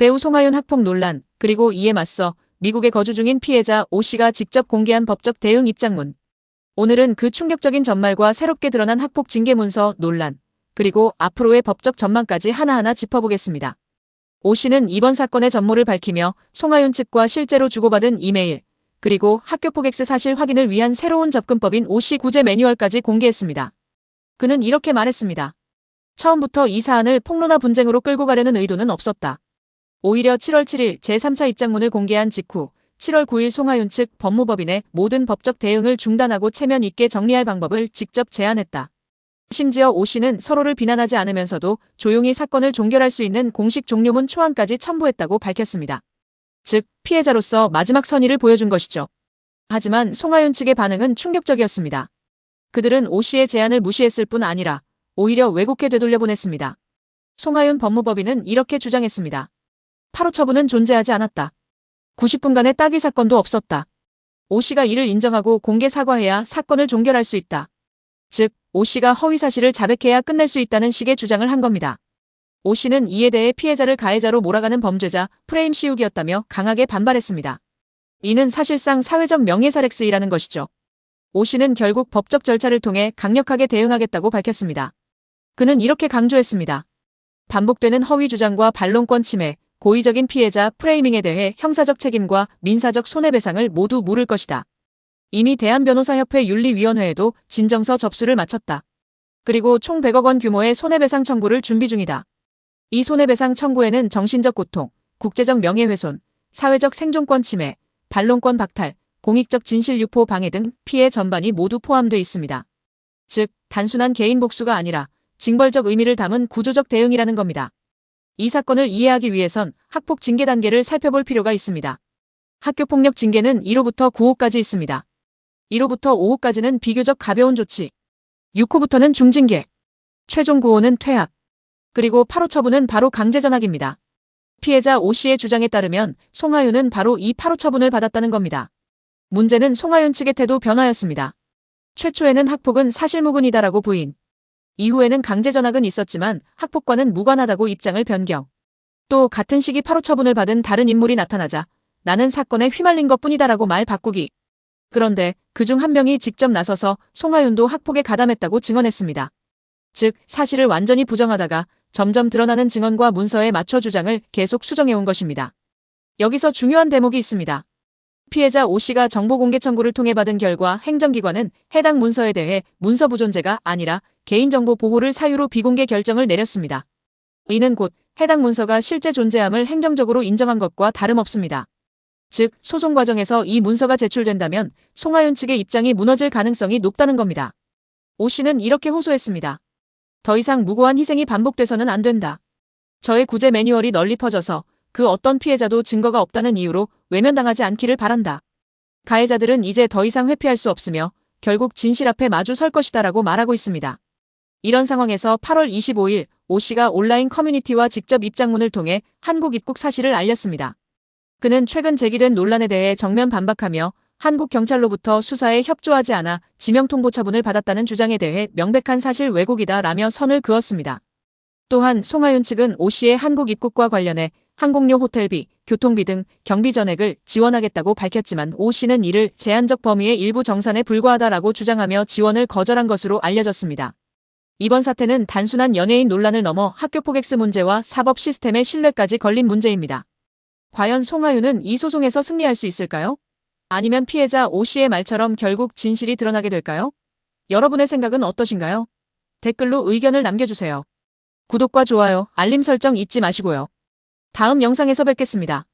배우 송하윤 학폭 논란, 그리고 이에 맞서 미국에 거주 중인 피해자 오 씨가 직접 공개한 법적 대응 입장문. 오늘은 그 충격적인 전말과 새롭게 드러난 학폭 징계 문서 논란, 그리고 앞으로의 법적 전망까지 하나하나 짚어보겠습니다. 오 씨는 이번 사건의 전모를 밝히며 송하윤 측과 실제로 주고받은 이메일, 그리고 학교 폭엑스 사실 확인을 위한 새로운 접근법인 오씨 구제 매뉴얼까지 공개했습니다. 그는 이렇게 말했습니다. 처음부터 이 사안을 폭로나 분쟁으로 끌고 가려는 의도는 없었다. 오히려 7월 7일 제3차 입장문을 공개한 직후 7월 9일 송하윤 측 법무법인의 모든 법적 대응을 중단하고 체면 있게 정리할 방법을 직접 제안했다. 심지어 오 씨는 서로를 비난하지 않으면서도 조용히 사건을 종결할 수 있는 공식 종료문 초안까지 첨부했다고 밝혔습니다. 즉, 피해자로서 마지막 선의를 보여준 것이죠. 하지만 송하윤 측의 반응은 충격적이었습니다. 그들은 오 씨의 제안을 무시했을 뿐 아니라 오히려 왜곡해 되돌려보냈습니다. 송하윤 법무법인은 이렇게 주장했습니다. 8호 처분은 존재하지 않았다. 90분간의 따귀 사건도 없었다. 오 씨가 이를 인정하고 공개 사과해야 사건을 종결할 수 있다. 즉, 오 씨가 허위 사실을 자백해야 끝낼 수 있다는 식의 주장을 한 겁니다. 오 씨는 이에 대해 피해자를 가해자로 몰아가는 범죄자 프레임 씌우기였다며 강하게 반발했습니다. 이는 사실상 사회적 명예살엑스이라는 것이죠. 오 씨는 결국 법적 절차를 통해 강력하게 대응하겠다고 밝혔습니다. 그는 이렇게 강조했습니다. 반복되는 허위 주장과 반론권 침해, 고의적인 피해자 프레이밍에 대해 형사적 책임과 민사적 손해배상을 모두 물을 것이다. 이미 대한변호사협회 윤리위원회에도 진정서 접수를 마쳤다. 그리고 총 100억 원 규모의 손해배상 청구를 준비 중이다. 이 손해배상 청구에는 정신적 고통, 국제적 명예훼손, 사회적 생존권 침해, 반론권 박탈, 공익적 진실 유포 방해 등 피해 전반이 모두 포함되어 있습니다. 즉, 단순한 개인 복수가 아니라 징벌적 의미를 담은 구조적 대응이라는 겁니다. 이 사건을 이해하기 위해선 학폭 징계 단계를 살펴볼 필요가 있습니다. 학교 폭력 징계는 1호부터 9호까지 있습니다. 1호부터 5호까지는 비교적 가벼운 조치. 6호부터는 중징계. 최종 9호는 퇴학. 그리고 8호 처분은 바로 강제 전학입니다. 피해자 오 씨의 주장에 따르면 송하윤은 바로 이 8호 처분을 받았다는 겁니다. 문제는 송하윤 측의 태도 변화였습니다. 최초에는 학폭은 사실무근이다라고 부인. 이후에는 강제 전학은 있었지만 학폭과는 무관하다고 입장을 변경. 또 같은 시기 8호 처분을 받은 다른 인물이 나타나자 나는 사건에 휘말린 것 뿐이다라고 말 바꾸기. 그런데 그 중 한 명이 직접 나서서 송하윤도 학폭에 가담했다고 증언했습니다. 즉 사실을 완전히 부정하다가 점점 드러나는 증언과 문서에 맞춰 주장을 계속 수정해온 것입니다. 여기서 중요한 대목이 있습니다. 피해자 오 씨가 정보공개 청구를 통해 받은 결과 행정기관은 해당 문서에 대해 문서 부존재가 아니라 개인정보 보호를 사유로 비공개 결정을 내렸습니다. 이는 곧 해당 문서가 실제 존재함을 행정적으로 인정한 것과 다름없습니다. 즉, 소송 과정에서 이 문서가 제출된다면 송하윤 측의 입장이 무너질 가능성이 높다는 겁니다. 오 씨는 이렇게 호소했습니다. 더 이상 무고한 희생이 반복돼서는 안 된다. 저의 구제 매뉴얼이 널리 퍼져서 그 어떤 피해자도 증거가 없다는 이유로 외면당하지 않기를 바란다. 가해자들은 이제 더 이상 회피할 수 없으며 결국 진실 앞에 마주 설 것이다라고 말하고 있습니다. 이런 상황에서 8월 25일 오 씨가 온라인 커뮤니티와 직접 입장문을 통해 한국 입국 사실을 알렸습니다. 그는 최근 제기된 논란에 대해 정면 반박하며 한국 경찰로부터 수사에 협조하지 않아 지명 통보 처분을 받았다는 주장에 대해 명백한 사실 왜곡이다라며 선을 그었습니다. 또한 송하윤 측은 오 씨의 한국 입국과 관련해 항공료 호텔비, 교통비 등 경비 전액을 지원하겠다고 밝혔지만 오 씨는 이를 제한적 범위의 일부 정산에 불과하다라고 주장하며 지원을 거절한 것으로 알려졌습니다. 이번 사태는 단순한 연예인 논란을 넘어 학교 포객스 문제와 사법 시스템의 신뢰까지 걸린 문제입니다. 과연 송하윤은 이 소송에서 승리할 수 있을까요? 아니면 피해자 오 씨의 말처럼 결국 진실이 드러나게 될까요? 여러분의 생각은 어떠신가요? 댓글로 의견을 남겨주세요. 구독과 좋아요, 알림 설정 잊지 마시고요. 다음 영상에서 뵙겠습니다.